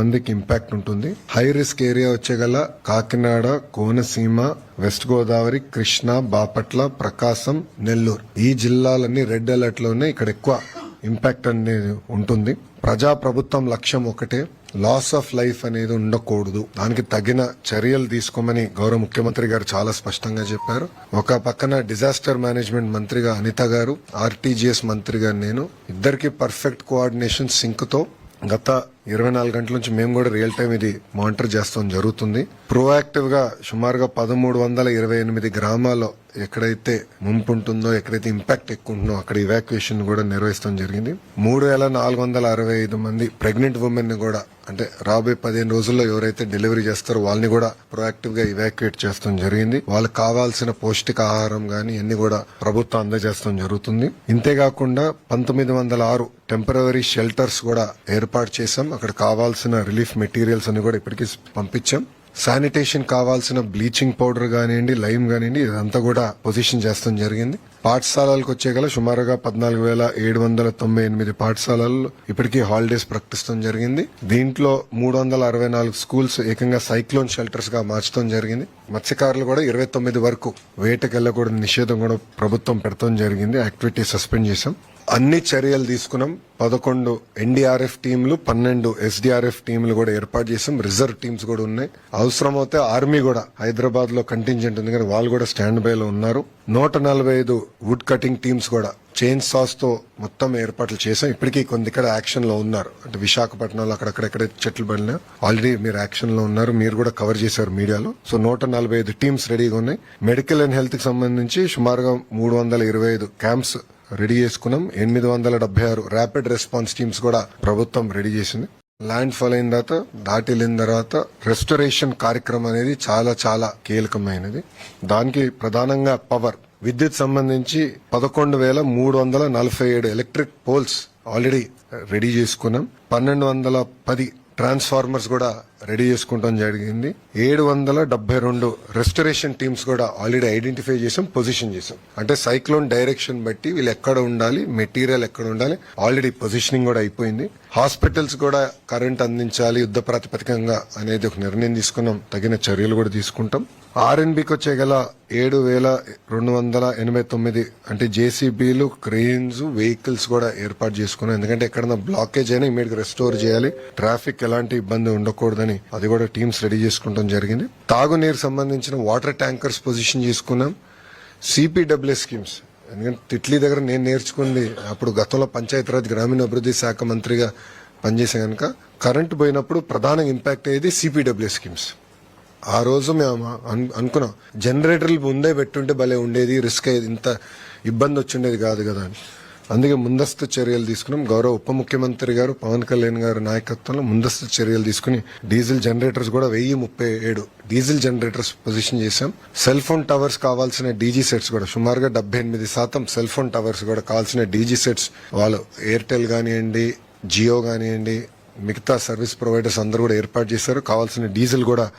మందికి ఇంపాక్ట్ ఉంటుంది. High risk area వచ్చేగల కాకినాడ కోనసీమ వెస్ట్ గోదావరి కృష్ణా బాపట్ల ప్రకాశం నెల్లూరు. ఈ జిల్లాలన్నీ రెడ్ అలర్ట్లోనే ఇక్కడ ఎక్కువ ఇంపాక్ట్ అనేది ఉంటుంది. ప్రజా ప్రభుత్వం లక్ష్యం ఒకటే లాస్ ఆఫ్ లైఫ్ అనేది ఉండకూడదు. దానికి తగిన చర్యలు తీసుకోమని గౌరవ ముఖ్యమంత్రి గారు చాలా స్పష్టంగా చెప్పారు. ఒక పక్కన డిజాస్టర్ మేనేజ్మెంట్ మంత్రిగా అనిత గారు ఆర్టీజీఎస్ మంత్రిగా నేను. ఇద్దరికి పర్ఫెక్ట్ కోఆర్డినేషన్ సింక్తో గత ఇరవై నాలుగు గంటల నుంచి మేము కూడా రియల్ టైం ఇది మానిటర్ చేస్తాం జరుగుతుంది. ప్రోయాక్టివ్గా సుమారుగా పదమూడు వందల ఇరవై ఎనిమిది గ్రామాల్లో ఎక్కడైతే ముంపు ఉంటుందో ఎక్కడైతే ఇంపాక్ట్ ఎక్కువ ఉంటుందో అక్కడ ఇవాక్యుయేషన్ కూడా నిర్వహిస్తాం జరిగింది. మూడు వేల నాలుగు వందల అరవై ఐదు మంది ప్రెగ్నెంట్ ఉమెన్ని కూడా అంటే రాబోయే పదిహేను రోజుల్లో ఎవరైతే డెలివరీ చేస్తారో వాళ్ళని కూడా ప్రొయాక్టివ్గా ఇవాక్యుయేట్ చేస్తాం జరిగింది. వాళ్ళకి కావాల్సిన పౌష్టిక ఆహారం గాని అన్ని కూడా ప్రభుత్వం అందజేస్తాం జరుగుతుంది. ఇంతేకాకుండా పంతొమ్మిది వందల ఆరు టెంపరీ షెల్టర్స్ కూడా ఏర్పాటు చేశాం. అక్కడ కావాల్సిన రిలీఫ్ మెటీరియల్స్ అని కూడా ఇప్పటికీ పంపించాం. శానిటేషన్ కావాల్సిన బ్లీచింగ్ పౌడర్ కానివ్వండి లైమ్ కానివ్వండి ఇదంతా కూడా పొజిషన్ చేస్తాం జరిగింది. పాఠశాలలకు వచ్చే గల సుమారుగా పద్నాలుగు వేల ఏడు వందల తొంభై ఎనిమిది పాఠశాలల్లో ఇప్పటికీ హాలిడేస్ ప్రకటిస్తాం జరిగింది. దీంట్లో మూడు వందల అరవై నాలుగు స్కూల్స్ ఏకంగా సైక్లోన్ షెల్టర్స్గా మార్చడం జరిగింది. మత్స్యకారులు కూడా ఇరవై తొమ్మిది వరకు వేటకెళ్ళకూడని నిషేధం కూడా ప్రభుత్వం పెడతాం జరిగింది. యాక్టివిటీ సస్పెండ్ చేశాం. అన్ని చర్యలు తీసుకున్నాం. పదకొండు ఎన్డీఆర్ఎఫ్ టీంలు పన్నెండు ఎస్డీఆర్ఎఫ్ టీంలు కూడా ఏర్పాటు చేసాం. రిజర్వ్ టీమ్స్ కూడా ఉన్నాయి. అవసరమైతే ఆర్మీ కూడా హైదరాబాద్లో కంటింజెంట్ ఉంది కానీ వాళ్ళు కూడా స్టాండ్ బై లో ఉన్నారు. నూట నలభై ఐదు వుడ్ కటింగ్ టీమ్స్ కూడా చైన్ సాస్తో మొత్తం ఏర్పాట్లు చేసాం. ఇప్పటికీ కొన్ని ఇక్కడ యాక్షన్లో ఉన్నారు. అంటే విశాఖపట్నంలో అక్కడక్కడెక్కడ చెట్లు పడినా ఆల్రెడీ మీరు యాక్షన్లో ఉన్నారు. మీరు కూడా కవర్ చేశారు మీడియాలో. సో నూట నలభై ఐదు టీమ్స్ రెడీగా ఉన్నాయి. మెడికల్ అండ్ హెల్త్కి సంబంధించి సుమారుగా మూడు వందల ఇరవై ఐదు క్యాంప్స్ రెడీ చేసుకున్నాం. ఎనిమిది వందల డెబ్బై ఆరు ర్యాపిడ్ రెస్పాన్స్ టీమ్స్ కూడా ప్రభుత్వం రెడీ చేసింది. ల్యాండ్ ఫాల్ అయిన తర్వాత దాటి వెళ్ళిన తర్వాత రెస్టరేషన్ కార్యక్రమం అనేది చాలా చాలా కీలకమైనది. దానికి ప్రధానంగా పవర్ విద్యుత్ సంబంధించి పదకొండు వేల మూడు వందల నలభై ఏడు ఎలక్ట్రిక్ పోల్స్ ఆల్రెడీ రెడీ చేసుకున్నాం. పన్నెండు వందల పది ట్రాన్స్ఫార్మర్స్ కూడా రెడీ చేసుకుంటాం జరిగింది. ఏడు వందల డెబ్బై రెండు రెస్టరేషన్ టీమ్స్ కూడా ఆల్రెడీ ఐడెంటిఫై చేసాం పొజిషన్ చేసాం. అంటే సైక్లోన్ డైరెక్షన్ బట్టి వీళ్ళు ఎక్కడ ఉండాలి మెటీరియల్ ఎక్కడ ఉండాలి ఆల్రెడీ పొజిషనింగ్ కూడా అయిపోయింది. హాస్పిటల్స్ కూడా కరెంట్ అందించాలి యుద్ధ ప్రాతిపదికంగా అనేది ఒక నిర్ణయం తీసుకున్నాం తగిన చర్యలు కూడా తీసుకుంటాం. ఆర్ఎన్బికి వచ్చే గల ఏడు వేల రెండు వందల ఎనభై తొమ్మిది అంటే జేసీబీలు క్రెయిన్స్ వెహికల్స్ కూడా ఏర్పాటు చేసుకున్నాం. ఎందుకంటే ఎక్కడన్నా బ్లాకేజ్ అయినా ఇమీడియట్ రెస్టోర్ చేయాలి. ట్రాఫిక్ ఎలాంటి ఇబ్బంది ఉండకూడదని అది కూడా టీమ్స్ రెడీ చేసుకోవడం జరిగింది. తాగునీరు సంబంధించిన వాటర్ ట్యాంకర్స్ పొజిషన్ చేసుకున్నాం. సిపిడబ్ల్యూ స్కీమ్స్ ఎందుకంటే తిట్లీ దగ్గర నేను నేర్చుకుంది అప్పుడు గతంలో పంచాయతీరాజ్ గ్రామీణాభివృద్ధి శాఖ మంత్రిగా పనిచేసే కనుక కరెంటు పోయినప్పుడు ప్రధాన ఇంపాక్ట్ అయ్యేది సిపిడబ్ల్యూ స్కీమ్స్ ఆ రోజు మేము అనుకున్నాం జనరేటర్లు ముందే పెట్టుంటే భలే ఉండేది రిస్క్ అయ్యేది ఇంత ఇబ్బంది వచ్చిండేది కాదు కదా అని. అందుకే ముందస్తు చర్యలు తీసుకున్నాం. గౌరవ ఉప ముఖ్యమంత్రి గారు పవన్ కళ్యాణ్ గారు నాయకత్వంలో ముందస్తు చర్యలు తీసుకుని డీజిల్ జనరేటర్స్ కూడా వెయ్యి ముప్పై ఏడు డీజిల్ జనరేటర్స్ పొజిషన్ చేశాం. సెల్ ఫోన్ టవర్స్ కావాల్సిన డీజీ సెట్స్ కూడా సుమారుగా డెబ్బై ఎనిమిది శాతం సెల్ ఫోన్ టవర్స్ కూడా కావాల్సిన డీజీ సెట్స్ వాళ్ళు ఎయిర్టెల్ కానివ్వండి జియో కానివ్వండి మిగతా సర్వీస్ ప్రొవైడర్స్ అందరూ కూడా ఏర్పాటు చేశారు. కావాల్సిన డీజిల్ కూడా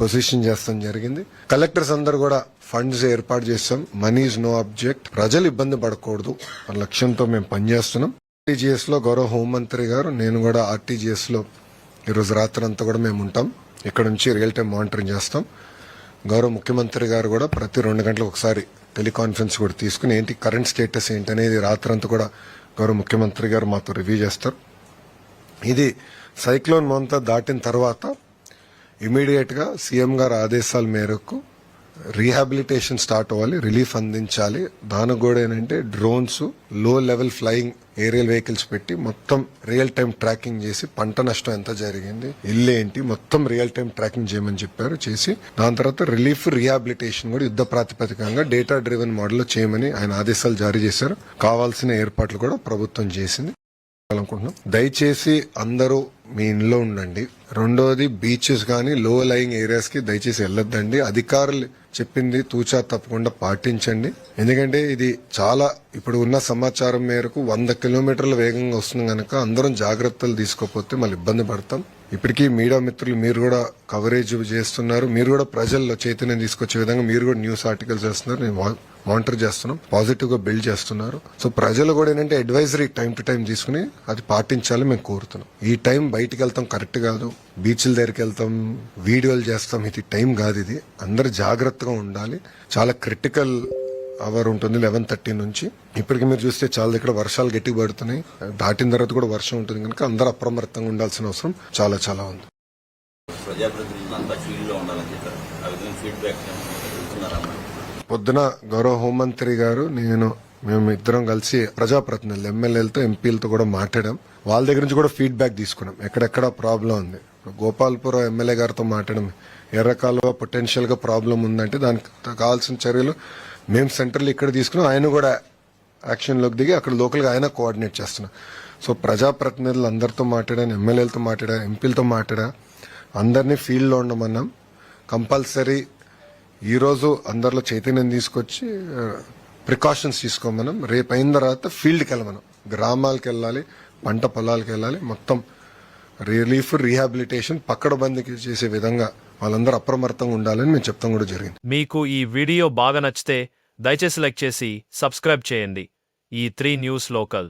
పొజిషన్ చేస్తాం జరిగింది. కలెక్టర్స్ అందరు కూడా ఫండ్స్ ఏర్పాటు చేస్తాం. మనీ ఇస్ నో అబ్జెక్ట్ ప్రజలు ఇబ్బంది పడకూడదు. అన్న లక్ష్యంతో మేము పనిచేస్తున్నాం. ఆర్టీజీఎస్లో గౌరవ హోంమంత్రి గారు నేను కూడా ఆర్టీజీఎస్లో ఈరోజు రాత్రి అంతా కూడా మేము ఉంటాం. ఇక్కడ నుంచి రియల్ టైం మానిటరింగ్ చేస్తాం. గౌరవ ముఖ్యమంత్రి గారు కూడా ప్రతి రెండు గంటలకు ఒకసారి టెలికాన్ఫరెన్స్ కూడా తీసుకుని ఏంటి కరెంట్ స్టేటస్ ఏంటి అనేది రాత్రంతా కూడా గౌరవ ముఖ్యమంత్రి గారు మాతో రివ్యూ చేస్తారు. ఇది సైక్లోన్ మొంతా దాటిన తర్వాత ఇమీడియట్గా సీఎం గారి ఆదేశాల మేరకు రీహాబిలిటేషన్ స్టార్ట్ అవ్వాలి రిలీఫ్ అందించాలి. దానికి కూడా ఏంటంటే డ్రోన్స్లో లెవెల్ ఫ్లయింగ్ ఏరియల్ వెహికల్స్ పెట్టి మొత్తం రియల్ టైం ట్రాకింగ్ చేసి పంట నష్టం ఎంత జరిగింది ఇల్లు ఏంటి మొత్తం రియల్ టైం ట్రాకింగ్ చేయమని చెప్పారు చేసి దాని తర్వాత రిలీఫ్ రీహాబిలిటేషన్ కూడా యుద్ధ ప్రాతిపదికంగా డేటా డ్రివెన్ మోడల్ చేయమని ఆయన ఆదేశాలు జారీ చేశారు. కావాల్సిన ఏర్పాట్లు కూడా ప్రభుత్వం చేసింది. అనుకుంటున్నాం. దయచేసి అందరూ మీ ఇంట్లో ఉండండి. రెండోది బీచెస్ కానీ లో లయింగ్ ఏరియాస్కి దయచేసి వెళ్ళొద్దండి. అధికారులు చెప్పింది తూచా తప్పకుండా పాటించండి. ఎందుకంటే ఇది చాలా ఇప్పుడు ఉన్న సమాచారం మేరకు వంద కిలోమీటర్ల వేగంగా వస్తుంది కనుక అందరం జాగ్రత్తలు తీసుకోకపోతే మళ్ళీ ఇబ్బంది పడతాం. ఇప్పటికీ మీడియా మిత్రులు మీరు కూడా కవరేజ్ చేస్తున్నారు. మీరు కూడా ప్రజల్లో చైతన్యం తీసుకొచ్చే విధంగా మీరు కూడా న్యూస్ ఆర్టికల్స్ చేస్తున్నారు. నేను మానిటర్ చేస్తున్నాం. పాజిటివ్గా బిల్డ్ చేస్తున్నారు. సో ప్రజలు కూడా ఏంటంటే అడ్వైజరీ టైం టు టైం తీసుకుని అది పాటించాలి మేము కోరుతున్నాం. ఈ టైం బయటికి వెళ్తాం కరెక్ట్ కాదు. బీచ్ల దగ్గరికి వెళ్తాం వీడియోలు చేస్తాం. ఇది టైం కాదు ఇది. అందరు జాగ్రత్తగా ఉండాలి. చాలా క్రిటికల్ అవర్ ఉంటుంది లెవెన్ థర్టీ నుంచి. ఇప్పటికి మీరు చూస్తే చాలా ఇక్కడ వర్షాలు గట్టిగా పడుతున్నాయి. దాటిన తర్వాత కూడా వర్షం ఉంటుంది కనుక అందరూ అప్రమత్తంగా ఉండాల్సిన అవసరం చాలా చాలా ఉంది? పొద్దున గౌరవ హోంమంత్రి గారు నేను మేము ఇద్దరం కలిసి ప్రజాప్రతినిధులు ఎమ్మెల్యేలతో ఎంపీలతో కూడా మాట్లాడాం. వాళ్ళ దగ్గర నుంచి కూడా ఫీడ్బ్యాక్ తీసుకున్నాం. ఎక్కడెక్కడ ప్రాబ్లం ఉంది? గోపాల్పురం ఎమ్మెల్యే గారితో మాట్లాడడం ఎర్రకాలువ పొటెన్షియల్గా ప్రాబ్లం ఉందంటే దానికి కావాల్సిన చర్యలు మేము సెంటర్లు ఇక్కడ తీసుకున్నాం. ఆయన కూడా యాక్షన్లోకి దిగి అక్కడ లోకల్గా ఆయన కోఆర్డినేట్ చేస్తున్నాం. సో ప్రజాప్రతినిధులు అందరితో మాట్లాడాను ఎమ్మెల్యేలతో మాట్లాడా ఎంపీలతో మాట్లాడా. అందరినీ ఫీల్డ్లో ఉండమన్నాం. కంపల్సరీ ఈరోజు అందరిలో చైతన్యం తీసుకొచ్చి ప్రికాషన్స్ తీసుకోమనం రేపు అయిన తర్వాత ఫీల్డ్కి వెళ్ళమనం గ్రామాలకు వెళ్ళాలి పంట పొలాలకు వెళ్ళాలి. మొత్తం రిలీఫ్ రీహాబిలిటేషన్ పక్కడబందికి చేసే విధంగా వాళ్ళందరూ అప్రమత్తంగా ఉండాలని మేము చెప్తాం కూడా జరిగింది. మీకు ఈ వీడియో బాగా నచ్చితే దయచేసి లైక్ చేసి సబ్స్క్రైబ్ చేయండి. ఈ త్రీ న్యూస్ లోకల్.